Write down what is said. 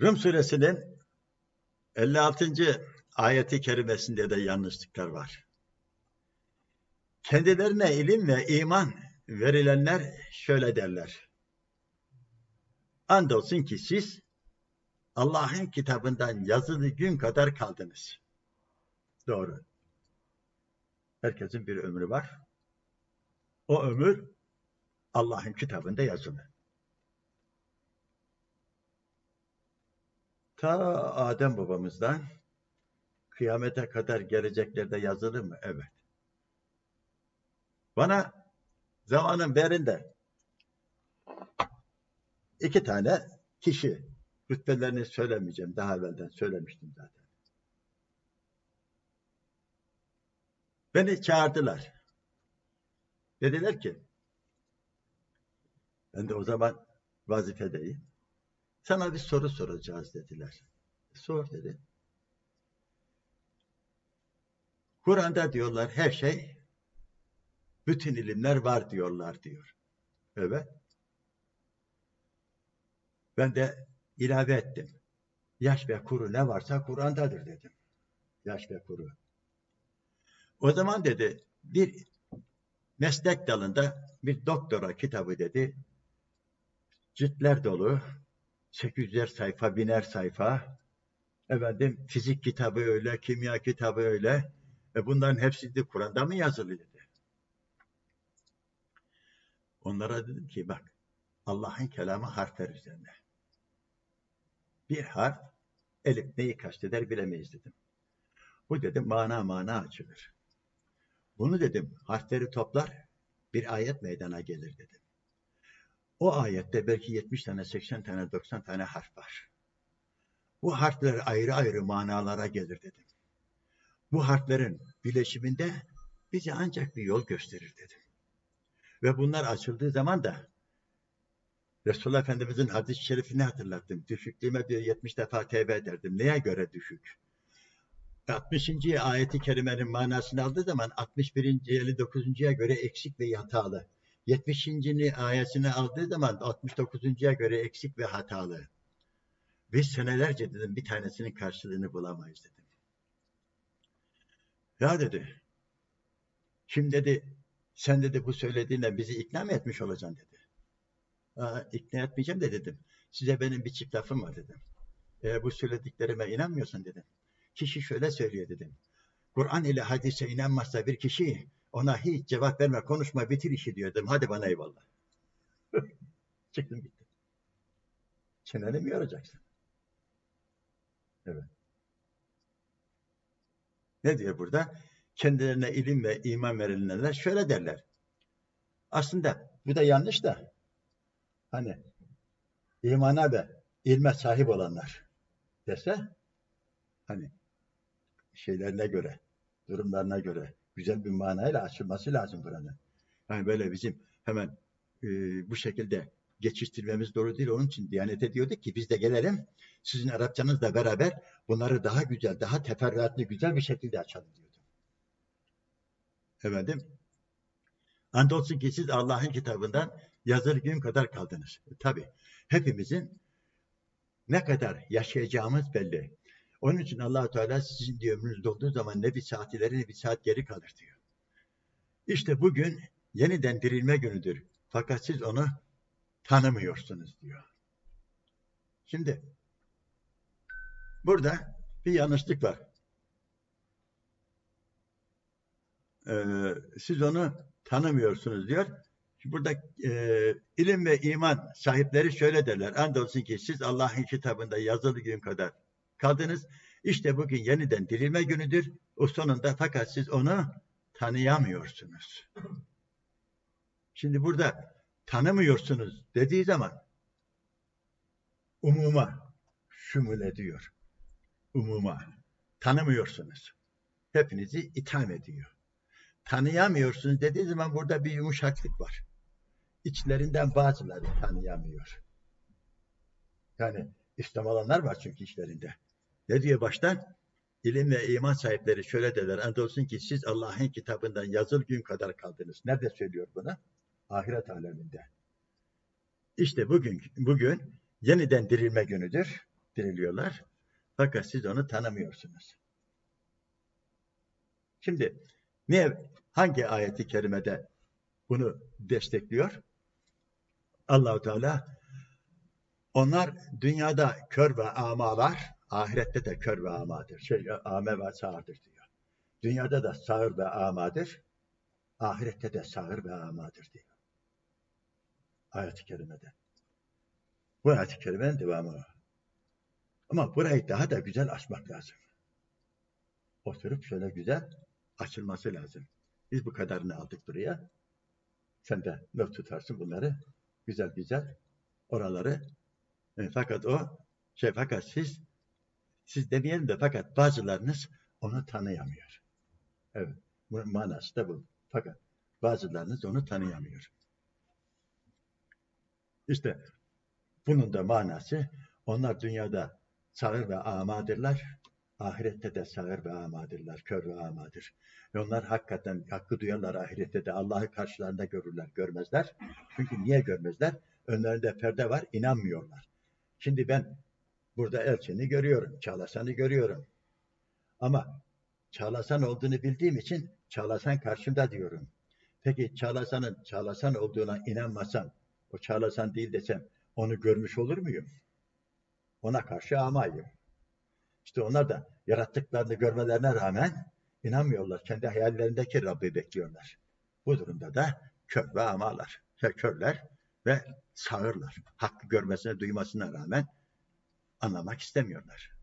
Rum suresinin 56. ayeti kerimesinde de yanlışlıklar var. Kendilerine ilim ve iman verilenler şöyle derler. Andolsun ki siz Allah'ın kitabından yazılı gün kadar kaldınız. Doğru. Herkesin bir ömrü var. O ömür Allah'ın kitabında yazılı. Ta Adem babamızdan kıyamete kadar geleceklerde yazılı mı? Evet. Bana zamanın berinde iki tane kişi rütbelerini söylemeyeceğim. Daha evvelden söylemiştim zaten. Beni çağırdılar. Dediler ki ben de o zaman vazifedeyim. Sana bir soru soracağız dediler. Sor dedi. Kur'an'da diyorlar her şey, bütün ilimler var diyorlar diyor. Evet. Ben de ilave ettim. Yaş ve kuru ne varsa Kur'an'dadır dedim. Yaş ve kuru. O zaman dedi bir meslek dalında bir doktora kitabı dedi. Ciltler dolu, 800'er sayfa, biner sayfa. Efendim fizik kitabı öyle, kimya kitabı öyle. E bunların hepsi de Kur'an'da mı yazılı dedi. Onlara dedim ki bak Allah'ın kelamı harfler üzerine. Bir harf elif neyi kasteder bilemeyiz dedim. Bu dedim mana mana açılır. Bunu dedim harfleri toplar bir ayet meydana gelir dedim. O ayette belki 70 tane, 80 tane, 90 tane harf var. Bu harfler ayrı ayrı manalara gelir dedim. Bu harflerin bileşiminde bize ancak bir yol gösterir dedim. Ve bunlar açıldığı zaman da Resulullah Efendimiz'in hadis-i şerifini hatırlattım. Düşüklüğüme bir 70 defa tevbe ederdim. Neye göre düşük? 60. ayeti kerimenin manasını aldığı zaman 61. 59.ya göre eksik ve hatalı. 70. ayetini aldığı zaman 69.ya göre eksik ve hatalı. Biz senelerce dedim bir tanesinin karşılığını bulamayız dedim. Ya dedi, şimdi dedi, sen dedi bu söylediğinle bizi ikna mı etmiş olacaksın dedi. Aa, ikna etmeyeceğim de dedim. Size benim bir çift lafım var dedim. Eğer bu söylediklerime inanmıyorsan dedim. Kişi şöyle söylüyor dedim. Kur'an ile hadise inanmazsa bir kişi ona hiç cevap verme, konuşma, bitir işi diyor dedim. Hadi bana eyvallah. Çıktım gittim. Çeneni mi yoracaksın? Evet. Ne diyor burada? Kendilerine ilim ve iman verilenler şöyle derler. Aslında bu da yanlış da hani imana ve ilme sahip olanlar dese hani şeylerine göre, durumlarına göre güzel bir manayla açılması lazım buranın. Yani böyle bizim hemen e, bu şekilde geçiştirmemiz doğru değil. Onun için Diyanet'e diyorduk ki biz de gelelim sizin Arapçanızla beraber bunları daha güzel, daha teferruatlı, güzel bir şekilde açalım diyordu. Efendim, andolsun ki siz Allah'ın kitabından yazılı gün kadar kaldınız. E, tabii, hepimizin ne kadar yaşayacağımız belli. Onun için allah Teala sizin diyor ömrünüz dolduğu zaman ne bir saat ileri ne bir saat geri kalır diyor. İşte bugün yeniden dirilme günüdür. Fakat siz onu tanımıyorsunuz diyor. Şimdi burada bir yanlışlık var. Ee, siz onu tanımıyorsunuz diyor. Burada e, ilim ve iman sahipleri şöyle derler. Andolsun ki siz Allah'ın kitabında yazılı gün kadar kaldınız. İşte bugün yeniden dirilme günüdür. O sonunda fakat siz onu tanıyamıyorsunuz. Şimdi burada tanımıyorsunuz dediği zaman umuma şumul ediyor. Umuma. Tanımıyorsunuz. Hepinizi itham ediyor. Tanıyamıyorsunuz dediği zaman burada bir yumuşaklık var. İçlerinden bazıları tanıyamıyor. Yani İslam alanlar var çünkü içlerinde. Ne diyor baştan? İlim ve iman sahipleri şöyle derler. Andolsun ki siz Allah'ın kitabından yazıl gün kadar kaldınız. Nerede söylüyor buna? Ahiret aleminde. İşte bugün, bugün yeniden dirilme günüdür. diriliyorlar. Fakat siz onu tanımıyorsunuz. Şimdi niye hangi ayeti kerimede bunu destekliyor? Allahu Teala onlar dünyada kör ve amalar, ahirette de kör ve amadır. Şey, ame ve sağırdır diyor. Dünyada da sağır ve amadır, ahirette de sağır ve amadır diyor. Ayet-i kerimede. Bu ayet-i kerimenin devamı. Ama burayı daha da güzel açmak lazım. Oturup şöyle güzel açılması lazım. Biz bu kadarını aldık buraya. Sen de not tutarsın bunları. Güzel güzel oraları. E, fakat o şey fakat siz siz demeyelim de fakat bazılarınız onu tanıyamıyor. Evet. Manası da bu. Fakat bazılarınız onu tanıyamıyor. İşte bunun da manası onlar dünyada sağır ve amadırlar. Ahirette de sağır ve amadırlar, kör ve amadır. Ve onlar hakikaten hakkı duyarlar ahirette de Allah'ı karşılarında görürler, görmezler. Çünkü niye görmezler? Önlerinde perde var, inanmıyorlar. Şimdi ben burada Elçin'i görüyorum, Çağlasan'ı görüyorum. Ama Çağlasan olduğunu bildiğim için Çağlasan karşımda diyorum. Peki Çağlasan'ın Çağlasan olduğuna inanmasam, o Çağlasan değil desem onu görmüş olur muyum? Ona karşı amayım. İşte onlar da yarattıklarını görmelerine rağmen inanmıyorlar. Kendi hayallerindeki Rabbi bekliyorlar. Bu durumda da kör ve amalar. Körler ve sağırlar. Hakkı görmesine, duymasına rağmen anlamak istemiyorlar.